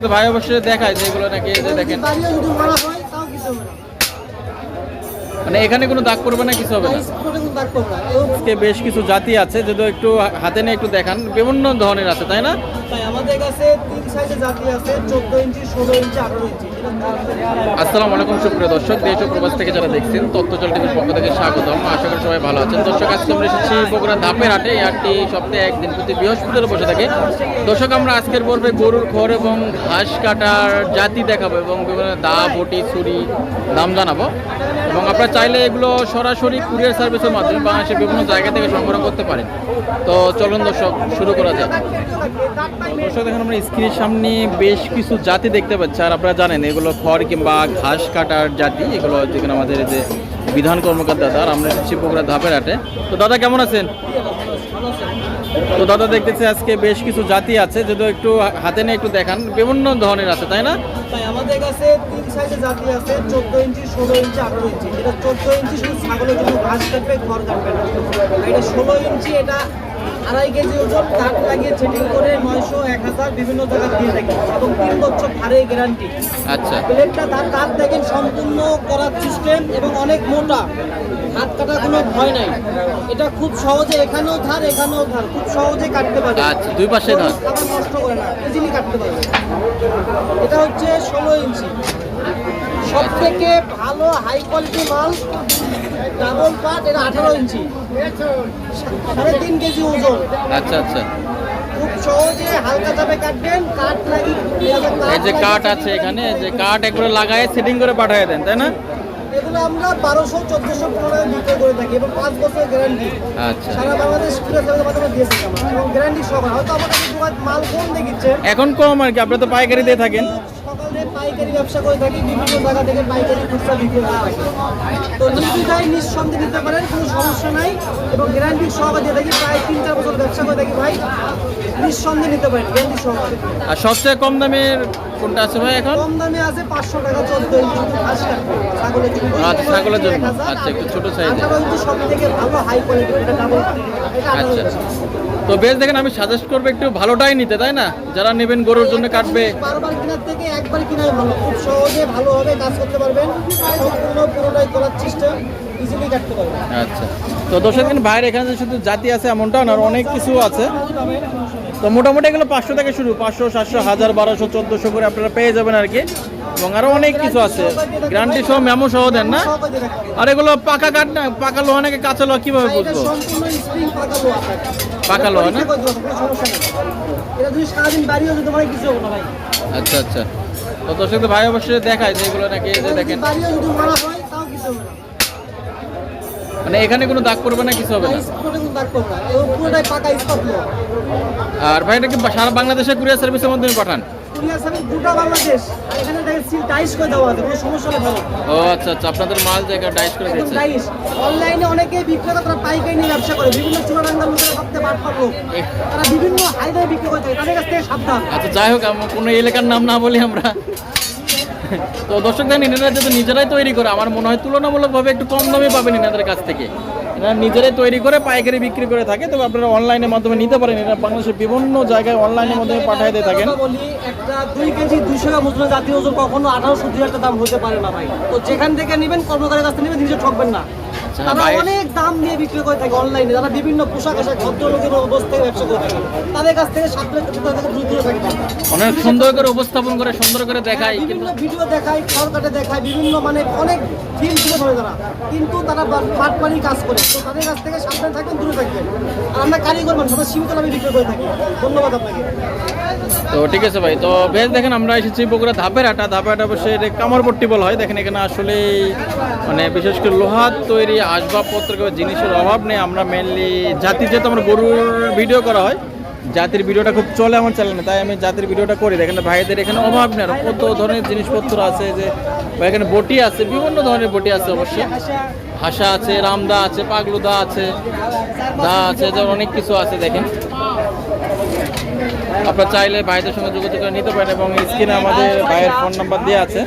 ভাই অবশ্যই দেখায় যেগুলো নাকি যে দেখেন। মানে এখানে কোনো দাগ পড়বে না, কিছু হবে না? বেশ কিছু জাতি আছে যদি একটু হাতে নিয়ে একটু দেখান। বিভিন্ন ধরনের আছে, তাই না? আমাদের আসসালামু আলাইকুম, সুপ্রিয় দর্শক, দেশ ও প্রবাস থেকে যারা দেখছেন তথ্যচল টিভির পক্ষ থেকে স্বাগতম। আশা করি সবাই ভালো আছেন। দর্শক, আজকে আমরা এসেছি বগুড়া ধাপের হাটে। এই সপ্তাহে একদিন প্রতি বৃহস্পতিবার বসে থাকে। দর্শক, আমরা আজকের পর্বে গরুর খড় এবং ঘাস কাটার জাতি দেখাবো এবং বিভিন্ন দা, বটি, ছুরি, দাম জানাব। এবং আপনারা চাইলে এগুলো সরাসরি কুরিয়ার সার্ভিসের মাধ্যমে বাংলাদেশের বিভিন্ন জায়গা থেকে সংগ্রহ করতে পারেন। তো চলুন দর্শক, শুরু করা যাক। দর্শক দেখেন আমরা স্ক্রিনের সামনে বেশ কিছু জাতি দেখতে পাচ্ছি। আর আপনারা জানেন, এগুলো খড় কিংবা ঘাস কাটার জাতি। এগুলো যেখানে আমাদের যে বিধান কর্মকার দাদা, আর আমরা এসেছি বগুড়া ধাপের হাটে। তো দাদা, কেমন আছেন? তো দাদা, দেখতেছি আজকে বেশ কিছু জাতি আছে। যদি একটু হাতে নিয়ে একটু দেখান, বিভিন্ন ধরনের আছে, তাই না? আমাদের কাছে তিন সাইজের জাতি আছে, চোদ্দ ইঞ্চি, ষোলো ইঞ্চি, আঠারো ইঞ্চি। এটা চোদ্দ ইঞ্চি শুধু ছাগলের জন্য ঘাস কাটবে, খড় কাটবে না। এটা ষোলো ইঞ্চি, এটা আড়াই কেজি ওজন কাঠ লাগিয়ে সেটিং করে নয়শো এক হাজার বিভিন্ন জায়গায় দিয়ে থাকি এবং তিন বছর ভারে গ্যারান্টি আচ্ছা। প্লেটটা তার কাঠ দেখেন সম্পূর্ণ করার সিস্টেম এবং অনেক মোটা। হাত কাটা কোনো ভয় নাই। এটা খুব সহজে এখানেও ধার এখানেও ধার। খুব সহজে কাটতে পারবে। আচ্ছা, দুই পাশে ধার। আবার নষ্ট করে না। ইজিলি কাটতে পারবে। এটা হচ্ছে ষোলো ইঞ্চি সব থেকে ভালো হাই কোয়ালিটি মাল ডাবল পাট এটা আঠারো ইঞ্চি। সাড়ে তিন কেজি ওজন। আচ্ছা আচ্ছা। খুব সহজে হালকা চাপে কাটবেন কাঠ লাগি এই যে আছে এখানে যে কাঠ একবারে লাগায় সেটিং করে পাঠিয়ে দেন তাই না? এগুলো আমরা বারোশো চোদ্দশো পনেরো বিক্রি করে থাকি এবং পাঁচ গ্যারান্টি আচ্ছা। সারা বাংলাদেশ দিয়েছি গ্যারান্টি সহ হয়তো আমাদের মাল কম দেখিচ্ছেন এখন কম আর কি আপনারা তো পাইকারি দিয়ে থাকেন। পাইকারি ব্যবসা করে থাকি, বিভিন্ন জায়গা থেকে পাইকারি খুচরা বিক্রি করে থাকি। তো নিশ্চিতাই নিঃসন্দেহে নিতে পারেন, কোনো সমস্যা নাই এবং গ্যারান্টি সহকারে দিয়ে থাকি, প্রায় তিন চার বছর ব্যবসা করে থাকি ভাই। নিঃসন্দেহে নিতে পারেন গ্যারান্টি সহকারে। আর সবচেয়ে কম দামের কোনটা আছে ভাই এখন? কম দামে আছে পাঁচশো টাকা চোদ্দ ইঞ্চি ছাগলের জন্য। আচ্ছা, ছাগলের জন্য। আচ্ছা, একটু ছোট size এর। আঠারো ইঞ্চি সব থেকে ভালো হাই কোয়ালিটি এটা ডাবল আচ্ছা। তো বেশ দেখেন আমি সাজেস্ট করব একটু ভালোটাই নিতে তাই না? যারা নেবেন গরুর জন্য কাটবে। বারবার কেনার থেকে একবার কিনাই ভালো। খুব সহজে ভালোভাবে কাজ করতে পারবেন। সম্পূর্ণ পুরোটাই করার সিস্টেম ইজিলি কাটতে পারবেন। আচ্ছা। তো দর্শক দিন বাইরে এখানে শুধু জাতি আছে এমনটা না আর অনেক কিছু আছে। তো মোটামুটি এগুলো পাঁচশো থেকে শুরু পাঁচশো সাতশো হাজার বারোশো চোদ্দোশো করে আপনারা পেয়ে যাবেন আর কি। এবং আরও অনেক কিছু আছে। গ্যারান্টি সহ মেমো সহ দেন না। আর এগুলো পাকা কাঠ না? পাকা লোহা নাকি কাঁচা লোহা কীভাবে বুঝব? পাকা লোহা। না? আচ্ছা আচ্ছা। তো দর্শক তো ভাই অবশ্যই দেখায় যে এগুলো নাকি যে দেখেন। মানে এখানে কোনো দাগ পড়বে না কিছু হবে না? পুরোটাই পাকা আর ভাই এটা কি সারা বাংলাদেশে কুরিয়ার সার্ভিসের মাধ্যমে পাঠান? ও আচ্ছা আচ্ছা আপনাদের মাল জায়গা ডাইস করে দিয়েছে। অনলাইনে অনেকে বিক্রেতা তারা পাইকারি নিয়ে ব্যবসা করে। বিভিন্ন চূড়াডাঙ্গার লোকেরা সবথেকে বাদ পাবো তারা বিভিন্ন হাই বিক্রি করে থাকে। তাদের কাছ থেকে সাবধান। আচ্ছা যাই হোক আমার কোনো এলাকার নাম না বলি আমরা। তো দর্শক দেখেন এনারা যেহেতু নিজেরাই তৈরি করে, আমার মনে হয় তুলনামূলকভাবে একটু কম দামে পাবেন এনাদের কাছ থেকে। এনারা নিজেরাই তৈরি করে, পাইকারি বিক্রি করে থাকে, তবে আপনারা অনলাইনের মাধ্যমে নিতে পারেন। এরা বাংলাদেশের বিভিন্ন জায়গায় অনলাইনের মাধ্যমে পাঠিয়ে দিয়ে থাকেন। দুই কেজি জাতীয় কখনো আঠারোশো, দুই একটা দাম হতে পারে না ভাই। তো যেখান থেকে নেবেন, কর্মকারের কাছ থেকে নেবেন, নিজে ঠকবেন না। তারা অনেক দাম দিয়ে বিক্রি করে থাকে অনলাইনে তারা বিভিন্ন পোশাক আশাক ভদ্রলোকের অবস্থায় ব্যবসা করে থাকে তাদের কাছ থেকে সাবধানে তাদের থেকে। দূরে অনেক সুন্দর করে উপস্থাপন করে সুন্দর করে দেখায় বিভিন্ন ভিডিও দেখায় খড়কাটে দেখায় বিভিন্ন মানে অনেক ফিল্ম তুলে ধরে তারা। কিন্তু তারা পাটপানি কাজ করে। তো তাদের কাছ থেকে সাবধানে থাকবেন দূরে থাকবেন আর আমরা কারিগর মানুষ আমরা সীমিত দামে বিক্রি করে থাকি। ধন্যবাদ আপনাকে। তো ঠিক আছে ভাই, তো বেশ দেখেন আমরা এসেছি বগুড়া ধাপের হাটা। ধাপের অবশ্যই এটা কামারপট্টি বলা হয়। দেখেন এখানে আসলে মানে বিশেষ করে লোহার তৈরি, আসবাবপত্র জিনিসের অভাব নেই। আমরা মেনলি জাতি, যেহেতু আমরা গরুর ভিডিও করা হয়, জাতির ভিডিওটা খুব চলে আমার চ্যানেলে তাই আমি জাতির ভিডিওটা করি। দেখেন ভাইদের এখানে অভাব নেই। কত ধরনের জিনিসপত্র আছে যে এখানে বটি আছে, বিভিন্ন ধরনের বটি আছে অবশ্যই। হাসা আছে, রামদা আছে, পাগলুদা আছে, দা আছে যেমন অনেক কিছু আছে, দেখেন। আপনারা চাইলে ভাইদের সঙ্গে যোগাযোগ করে নিতে পারেন এবং স্ক্রিনে আমাদের ভাইয়ের ফোন নাম্বার দেওয়া আছে।